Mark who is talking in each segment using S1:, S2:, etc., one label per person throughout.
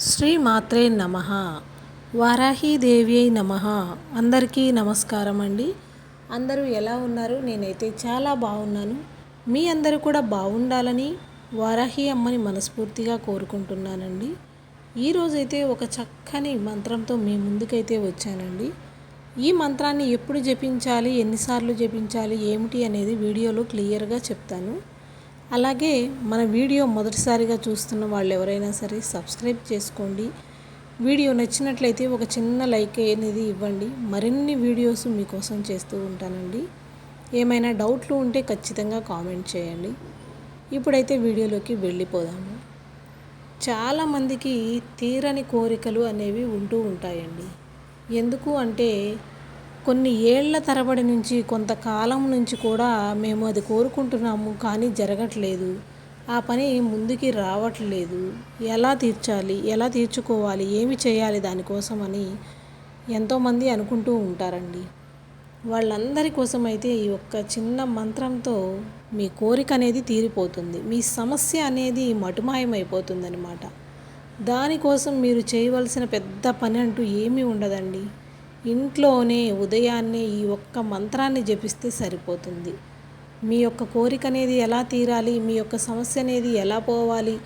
S1: శ్రీ మాత్రే నమ వారాహీదేవి నమ. అందరికీ నమస్కారం అండి. అందరూ ఎలా ఉన్నారు? నేనైతే చాలా బాగున్నాను. మీ అందరూ కూడా బాగుండాలని వారాహి అమ్మని మనస్ఫూర్తిగా కోరుకుంటున్నానండి. ఈరోజైతే ఒక చక్కని మంత్రంతో మీ ముందుకైతే వచ్చానండి. ఈ మంత్రాన్ని ఎప్పుడు జపించాలి? ఎన్నిసార్లు జపించాలి? ఏమిటి అనేది వీడియోలో క్లియర్గా చెప్తాను. అలాగే మన వీడియో మొదటిసారిగా చూస్తున్న వాళ్ళు ఎవరైనా సరే సబ్స్క్రైబ్ చేసుకోండి. వీడియో నచ్చినట్లయితే ఒక చిన్న లైక్ అనేది ఇవ్వండి. మరిన్ని వీడియోస్ మీకోసం చేస్తూ ఉంటానండి. ఏమైనా డౌట్లు ఉంటే ఖచ్చితంగా కామెంట్ చేయండి. ఇప్పుడైతే వీడియోలోకి వెళ్ళిపోదాము. చాలామందికి తీరని కోరికలు అనేవి ఉంటూ ఉంటాయండి. ఎందుకు అంటే కొన్ని ఏళ్ళ తరబడి నుంచి కొంతకాలం నుంచి కూడా మేము అది కోరుకుంటున్నాము కానీ జరగట్లేదు. ఆ పని ముందుకి రావట్లేదు. ఎలా తీర్చాలి? ఎలా తీర్చుకోవాలి? ఏమి చేయాలి దానికోసం అని ఎంతోమంది అనుకుంటూ ఉంటారండి. వాళ్ళందరి కోసం అయితే ఈ ఒక్క చిన్న మంత్రంతో మీ కోరిక అనేది తీరిపోతుంది. మీ సమస్య అనేది మటుమాయమైపోతుందనమాట దానికోసం మీరు చేయవలసిన పెద్ద పని అంటూ ఏమీ ఉండదండి. ఇంట్లోనే ఉదయాన్నే ఈ ఒక్క మంత్రాన్ని జపిస్తే సరిపోతుంది. మీ యొక్క కోరిక అనేది ఎలా తీరాలి? మీ యొక్క సమస్య అనేది ఎలా పోవాలి?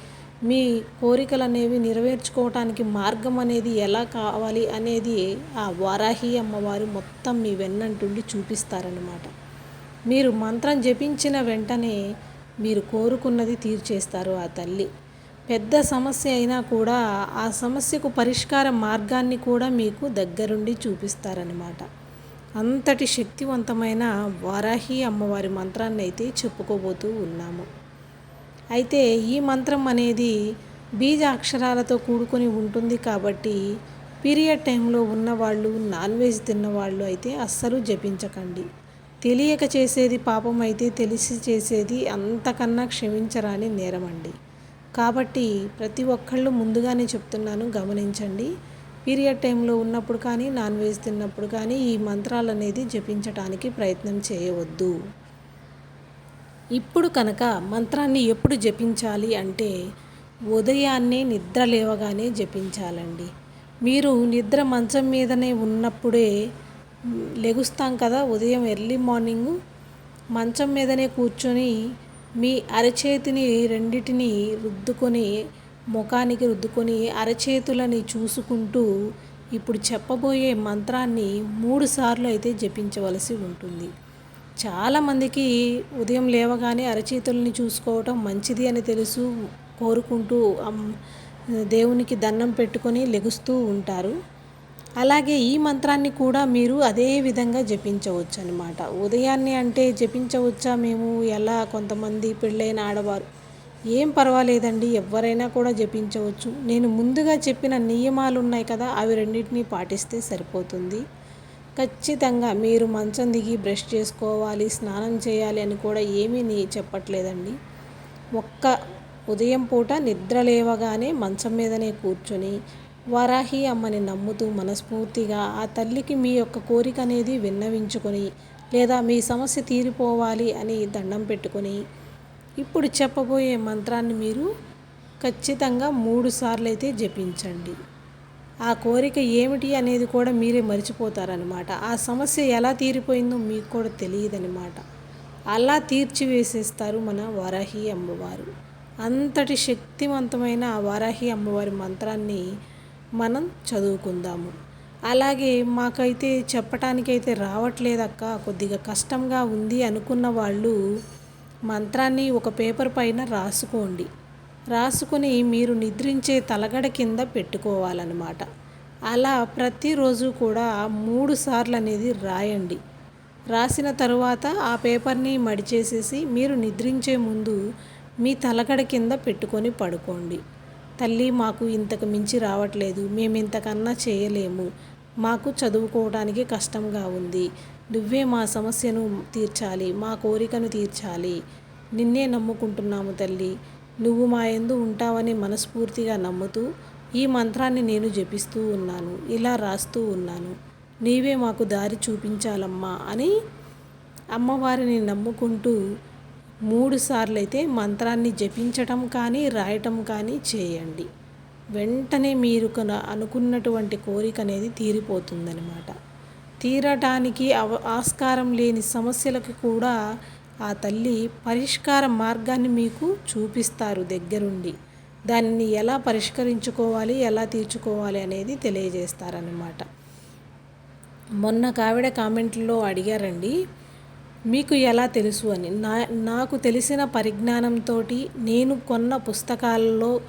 S1: మీ కోరికలు అనేవి నెరవేర్చుకోవటానికి మార్గం అనేది ఎలా కావాలి అనేది ఆ వారాహి అమ్మవారు మొత్తం మీ వెన్నంటుండి చూపిస్తారనమాట మీరు మంత్రం జపించిన వెంటనే మీరు కోరుకున్నది తీర్చేస్తారు ఆ తల్లి. పెద్ద సమస్య అయినా కూడా ఆ సమస్యకు పరిష్కార మార్గాన్ని కూడా మీకు దగ్గరుండి చూపిస్తారనమాట అంతటి శక్తివంతమైన వారాహి అమ్మవారి మంత్రాన్ని అయితే చెప్పుకోబోతూ ఉన్నాము. అయితే ఈ మంత్రం అనేది బీజ అక్షరాలతో కూడుకొని ఉంటుంది కాబట్టి పీరియడ్ టైంలో ఉన్నవాళ్ళు నాన్ వెజ్ తిన్నవాళ్ళు అయితే అస్సలు జపించకండి. తెలియక చేసేది పాపం అయితే తెలిసి చేసేది అంతకన్నా క్షమించరాని నేరమండి. కాబట్టి ప్రతి ఒక్కళ్ళు ముందుగానే చెప్తున్నాను గమనించండి. పీరియడ్ టైంలో ఉన్నప్పుడు కానీ నాన్ వెజ్ తిన్నప్పుడు కానీ ఈ మంత్రాలు అనేది జపించడానికి ప్రయత్నం చేయవద్దు. ఇప్పుడు కనుక మంత్రాన్ని ఎప్పుడు జపించాలి అంటే ఉదయాన్నే నిద్ర లేవగానే జపించాలండి. మీరు నిద్ర మంచం మీదనే ఉన్నప్పుడే లెగుస్తాం కదా ఉదయం ఎర్లీ మార్నింగ్ మంచం మీదనే కూర్చొని మీ అరచేతిని రెండిటిని రుద్దుకొని ముఖానికి రుద్దుకొని అరచేతులని చూసుకుంటూ ఇప్పుడు చెప్పబోయే మంత్రాన్ని మూడు సార్లు అయితే జపించవలసి ఉంటుంది. చాలామందికి ఉదయం లేవగానే అరచేతులని చూసుకోవటం మంచిది అని తెలుసు కోరుకుంటూ దేవునికి దండం పెట్టుకొని లెగుస్తూ ఉంటారు. అలాగే ఈ మంత్రాన్ని కూడా మీరు అదే విధంగా జపించవచ్చు అనమాట ఉదయాన్నే అంటే జపించవచ్చా మేము? ఎలా? కొంతమంది పెళ్ళైన ఆడవారు. ఏం పర్వాలేదండి ఎవరైనా కూడా జపించవచ్చు. నేను ముందుగా చెప్పిన నియమాలు ఉన్నాయి కదా అవి రెండింటినీ పాటిస్తే సరిపోతుంది. ఖచ్చితంగా మీరు మంచం దిగి బ్రష్ చేసుకోవాలి స్నానం చేయాలి అని కూడా ఏమీ నీ చెప్పట్లేదండి. ఒక్క ఉదయం పూట నిద్ర లేవగానే మంచం మీదనే కూర్చొని వరాహి అమ్మని నమ్ముతూ మనస్ఫూర్తిగా ఆ తల్లికి మీ యొక్క కోరిక అనేది విన్నవించుకొని లేదా మీ సమస్య తీరిపోవాలి అని దండం పెట్టుకొని ఇప్పుడు చెప్పబోయే మంత్రాన్ని మీరు ఖచ్చితంగా మూడు సార్లు అయితే జపించండి. ఆ కోరిక ఏమిటి అనేది కూడా మీరే మర్చిపోతారనమాట ఆ సమస్య ఎలా తీరిపోయిందో మీకు కూడా తెలియదనమాట అలా తీర్చివేసేస్తారు మన వరాహి అమ్మవారు. అంతటి శక్తివంతమైన ఆ వారాహి అమ్మవారి మంత్రాన్ని మనం చదువుకుందాము. అలాగే మాకైతే చెప్పటానికైతే రావట్లేదక్క. కొద్దిగా కష్టంగా ఉంది అనుకున్న వాళ్ళు మంత్రాన్ని ఒక పేపర్ పైన రాసుకోండి. రాసుకుని మీరు నిద్రించే తలగడ కింద పెట్టుకోవాలన్నమాట. అలా ప్రతిరోజు కూడా మూడు సార్లు అనేది రాయండి. రాసిన తరువాత ఆ పేపర్ని మడిచేసేసి మీరు నిద్రించే ముందు మీ తలగడ కింద పెట్టుకొని పడుకోండి. తల్లి మాకు ఇంతకు మించి రావట్లేదు మేము ఇంతకన్నా చేయలేము. మాకు చదువుకోవడానికి కష్టంగా ఉంది. నువ్వే మా సమస్యను తీర్చాలి మా కోరికను తీర్చాలి. నిన్నే నమ్ముకుంటున్నాము తల్లి. నువ్వు మా ఎందు ఉంటావని మనస్ఫూర్తిగా నమ్ముతూ ఈ మంత్రాన్ని నేను జపిస్తూ ఉన్నాను ఇలా రాస్తూ ఉన్నాను. నీవే మాకు దారి చూపించాలమ్మా అని అమ్మవారిని నమ్ముకుంటూ మూడు సార్లు అయితే మంత్రాన్ని జపించటం కానీ రాయటం కానీ చేయండి. వెంటనే మీరు అనుకున్నటువంటి కోరిక అనేది తీరిపోతుందనమాట తీరటానికి అవ ఆస్కారం లేని సమస్యలకు కూడా ఆ తల్లి పరిష్కార మార్గాన్ని మీకు చూపిస్తారు దగ్గరుండి. దాన్ని ఎలా పరిష్కరించుకోవాలి ఎలా తీర్చుకోవాలి అనేది తెలియజేస్తారనమాట మొన్న కావిడ కామెంట్లో అడిగారండి మీకు ఎలా తెలుసు అని? నా నాకు తెలిసిన పరిజ్ఞానంతో నేను కొన్న పుస్తకాల్లో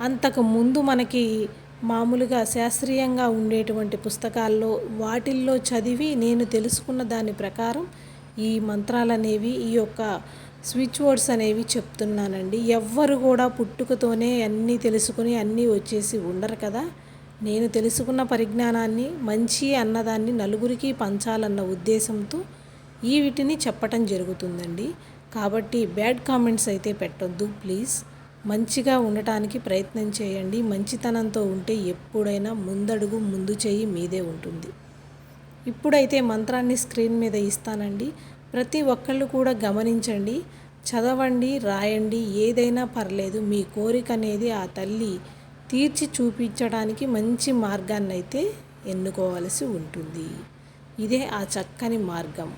S1: అంతకు ముందు మనకి మామూలుగా శాస్త్రీయంగా ఉండేటువంటి పుస్తకాల్లో వాటిల్లో చదివి నేను తెలుసుకున్న దాని ప్రకారం ఈ మంత్రాలు అనేవి ఈ యొక్క స్విచ్ వర్డ్స్ అనేవి చెప్తున్నానండి. ఎవ్వరు కూడా పుట్టుకతోనే అన్నీ తెలుసుకుని అన్నీ వచ్చేసి ఉండరు కదా. నేను తెలుసుకున్న పరిజ్ఞానాన్ని మంచి అన్నదాన్ని నలుగురికి పంచాలన్న ఉద్దేశంతో ఈ వీటిని చెప్పటం జరుగుతుందండి. కాబట్టి బ్యాడ్ కామెంట్స్ అయితే పెట్టొద్దు ప్లీజ్. మంచిగా ఉండటానికి ప్రయత్నం చేయండి. మంచితనంతో ఉంటే ఎప్పుడైనా ముందడుగు ముందు చేయి మీదే ఉంటుంది. ఇప్పుడైతే మంత్రాన్ని స్క్రీన్ మీద ఇస్తానండి. ప్రతి ఒక్కళ్ళు కూడా గమనించండి. చదవండి రాయండి ఏదైనా పర్లేదు. మీ కోరిక అనేది ఆ తల్లి తీర్చి చూపించడానికి మంచి మార్గాన్ని అయితే ఎన్నుకోవాల్సి ఉంటుంది. ఇదే ఆ చక్కని మార్గం.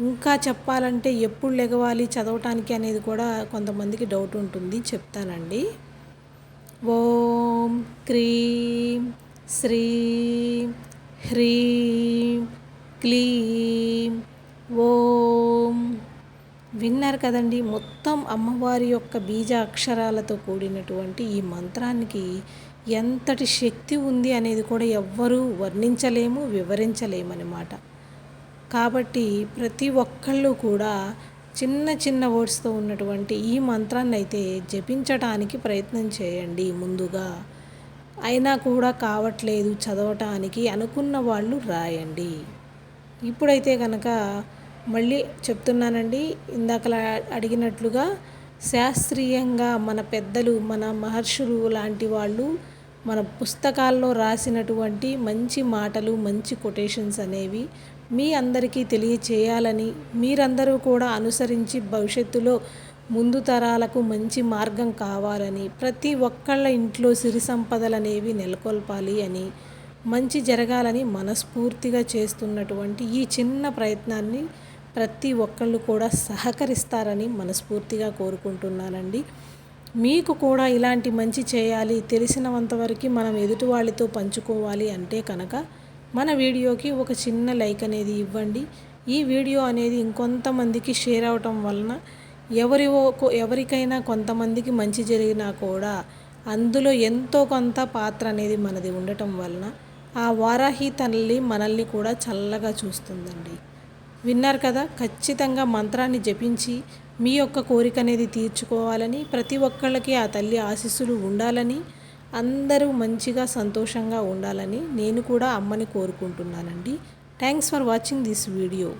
S1: ఇంకా చెప్పాలంటే ఎప్పుడు లెగవాలి చదవటానికి అనేది కూడా కొంతమందికి డౌట్ ఉంటుంది చెప్తానండి. ఓం క్రీం శ్రీం హ్రీం క్లీం ఓం. విన్నారు కదండి మొత్తం అమ్మవారి యొక్క బీజ అక్షరాలతో కూడినటువంటి ఈ మంత్రానికి ఎంతటి శక్తి ఉంది అనేది కూడా ఎవ్వరూ వర్ణించలేము వివరించలేమన్నమాట. కాబట్టి ప్రతి ఒక్కళ్ళు కూడా చిన్న చిన్న వర్డ్స్తో ఉన్నటువంటి ఈ మంత్రాన్ని అయితే జపించటానికి ప్రయత్నం చేయండి ముందుగా. అయినా కూడా కావట్లేదు చదవటానికి అనుకున్న వాళ్ళు రాయండి. ఇప్పుడైతే కనుక మళ్ళీ చెప్తున్నానండి ఇందాకలా అడిగినట్లుగా శాస్త్రీయంగా మన పెద్దలు మన మహర్షులు లాంటి వాళ్ళు మన పుస్తకాల్లో రాసినటువంటి మంచి మాటలు మంచి కొటేషన్స్ అనేవి మీ అందరికీ తెలియచేయాలని మీరందరూ కూడా అనుసరించి భవిష్యత్తులో ముందు తరాలకు మంచి మార్గం కావాలని ప్రతి ఒక్కళ్ళ ఇంట్లో సిరి సంపదలు అనేవి నెలకొల్పాలి అని మంచి జరగాలని మనస్ఫూర్తిగా చేస్తున్నటువంటి ఈ చిన్న ప్రయత్నాన్ని ప్రతి ఒక్కళ్ళు కూడా సహకరిస్తారని మనస్ఫూర్తిగా కోరుకుంటున్నానండి. మీకు కూడా ఇలాంటి మంచి చేయాలి తెలిసినంతవరకు మనం ఎదుటి వాళ్ళతో పంచుకోవాలి అంటే కనుక మన వీడియోకి ఒక చిన్న లైక్ అనేది ఇవ్వండి. ఈ వీడియో అనేది ఇంకొంతమందికి షేర్ అవటం వలన ఎవరి ఎవరికైనా కొంతమందికి మంచి జరిగినా కూడా అందులో ఎంతో కొంత పాత్ర అనేది మనది ఉండటం వలన ఆ వారాహి తల్లి మనల్ని కూడా చల్లగా చూస్తుందండి. విన్నారు కదా? ఖచ్చితంగా మంత్రాన్ని జపించి మీ యొక్క కోరిక అనేది తీర్చుకోవాలని ప్రతి ఒక్కళ్ళకి ఆ తల్లి ఆశీస్సులు ఉండాలని అందరూ మంచిగా సంతోషంగా ఉండాలని నేను కూడా అమ్మని కోరుకుంటున్నానండి. Thanks for watching this video